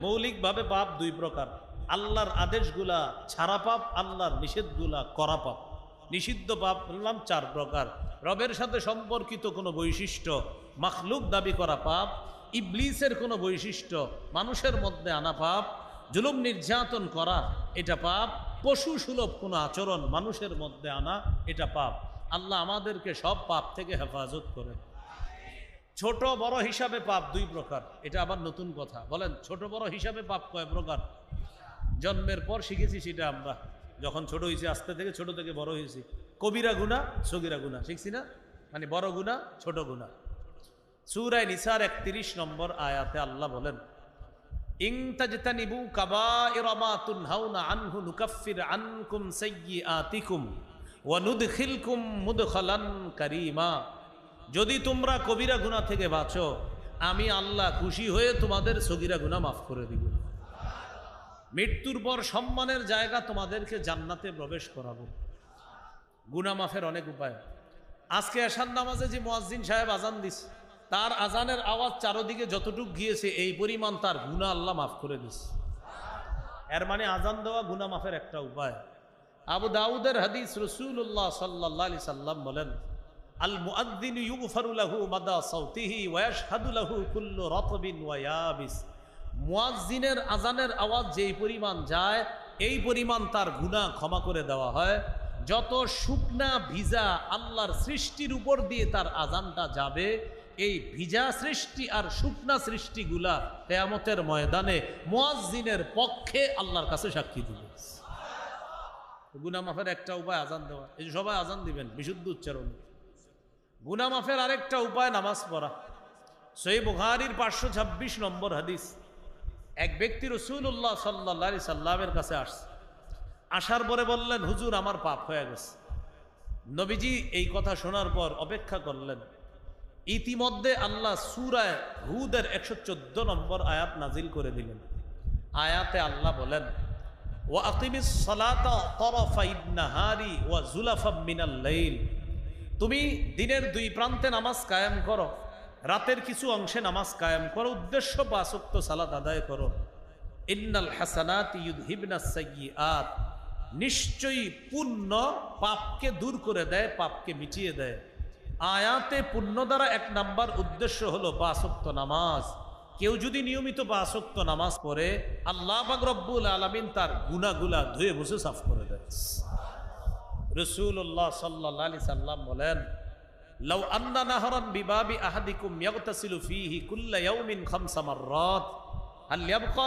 মৌলিকভাবে পাপ দুই প্রকার। আল্লাহর আদেশগুলা ছাড়া পাপ, আল্লাহর নিষেধগুলা করা পাপ। নিষিদ্ধ পাপ বললাম চার প্রকার। রবের সাথে সম্পর্কিত কোনো বৈশিষ্ট্য, মাখলুক দাবি করা পাপ, ইবলিসের কোনো বৈশিষ্ট্য, মানুষের মধ্যে আনা পাপ, জুলুম নির্যাতন করা, এটা পাপ, পশু সুলভ কোনো আচরণ মানুষের মধ্যে আনা, এটা পাপ। আল্লাহ আমাদেরকে সব পাপ থেকে হেফাজত করে। ছোট বড় হিসাবে পাপ, দুই প্রকার। এটা আবার নতুন কথা। বলেন, ছোট বড় হিসাবে পাপ কয় প্রকার? জন্মের পর শিখেছি সেটা আমরা। যখন ছোট হয়েছি, আস্তে থেকে ছোট থেকে বড় হয়েছি। কবিরা গুণা, সগিরা গুণা। শিখছি না? মানে বড় গুণা, ছোট গুণা। সুরায় নিসার একত্রিশ নম্বর আয়াতে আল্লাহ বলেন ইংতাজতানিবু তুনহাউনা আনহু আনকুম যদি তোমরা কবিরা গুনাহ থেকে বাঁচো, আমি আল্লাহ খুশি হয়ে তোমাদের সগিরা গুনাহ মাফ করে দিব। মৃত্যুর পর সম্মানের জায়গা তোমাদেরকে জান্নাতে প্রবেশ করাবো। গুনা মাফের অনেক উপায়। আজকে এশান নামাজে যে মোয়াজ্জিন সাহেব আজান দিস তার আজানের আওয়াজ চারোদিকে যতটুক গিয়েছে, এই পরিমাণ তার গুণা আল্লাহ মাফ করে দিস এর মানে আজান দেওয়া গুনা মাফের একটা উপায়। আবু দাউদের হাদিস রসুল্লাহ সাল্লাহ আলি সাল্লাম বলেন আল মুআদ্দিন ইউগফারু লাহু মাদা সাউতিহি ওয়া ইয়াশহাদু লাহু কুল্লু রাতবিন ওয়া ইয়াবিস। মুয়াজ্জিনের আজানের আওয়াজ যেই পরিমাণ যায়, এই পরিমাণ তার গুনাহ ক্ষমা করে দেওয়া হয়। যত শুকনা ভিজা আল্লাহর সৃষ্টির উপর দিয়ে তার আজানটা যাবে, এই ভিজা সৃষ্টি আর শুকনা সৃষ্টিগুলা কেয়ামতের ময়দানে মুয়াজ্জিনের পক্ষে আল্লাহর কাছে সাক্ষী দিবে। গুনা মাফের একটা উপায় আজান দেওয়া। এই সবাই আজান দিবেন, বিশুদ্ধ উচ্চারণ। গুনা মাফের আরেকটা উপায় নামাজ পড়া। সই বুহারির পাঁচশো ছাব্বিশ নম্বর হাদিস। এক ব্যক্তি রসুল্লাহ সাল্লা সাল্লামের কাছে আসছে। আসার পরে বললেন, হুজুর, আমার পাপ হয়ে গেছে। নবীজি এই কথা শোনার পর অপেক্ষা করলেন। ইতিমধ্যে আল্লাহ সুরায় হুদের একশো চোদ্দ নম্বর আয়াত নাজিল করে দিলেন। আয়াতে আল্লাহ বলেন ও আকিমিস সলাতা তরফাইন নাহারি ওয়া জুলাফা মিনাল লাইল। তুমি দিনের দুই প্রান্তে নামাজ কায়েম করো, রাতের কিছু অংশে নামাজ কায়েম করো, উদ্দেশ্য বাসক্ত সালাদ আদায় করো। ইন্নাল হাসানাত ইউদহিবনা সাইয়্যাত নিশ্চয়ই পুণ্য পাপকে দূর করে দেয়, পাপকে মিটিয়ে দেয়। আয়াতে পুণ্য দ্বারা এক নাম্বার উদ্দেশ্য হলো বাসক্ত নামাজ। কেউ যদি নিয়মিত বাসক্ত নামাজ পড়ে, আল্লাহ রব্বুল আলমিন তার গুনাগুলা ধুয়ে বসে সাফ করে দেয়। রসুল্লাহ সাল্লাহ আলি সাল্লাম বলেন লাউ আন্না নাহরান বিবাবি আহাদিকুম ইয়াগতাসিলু ফীহি কুল্লা ইয়াউমিন খামসা মাররাত হাল ইয়াবকা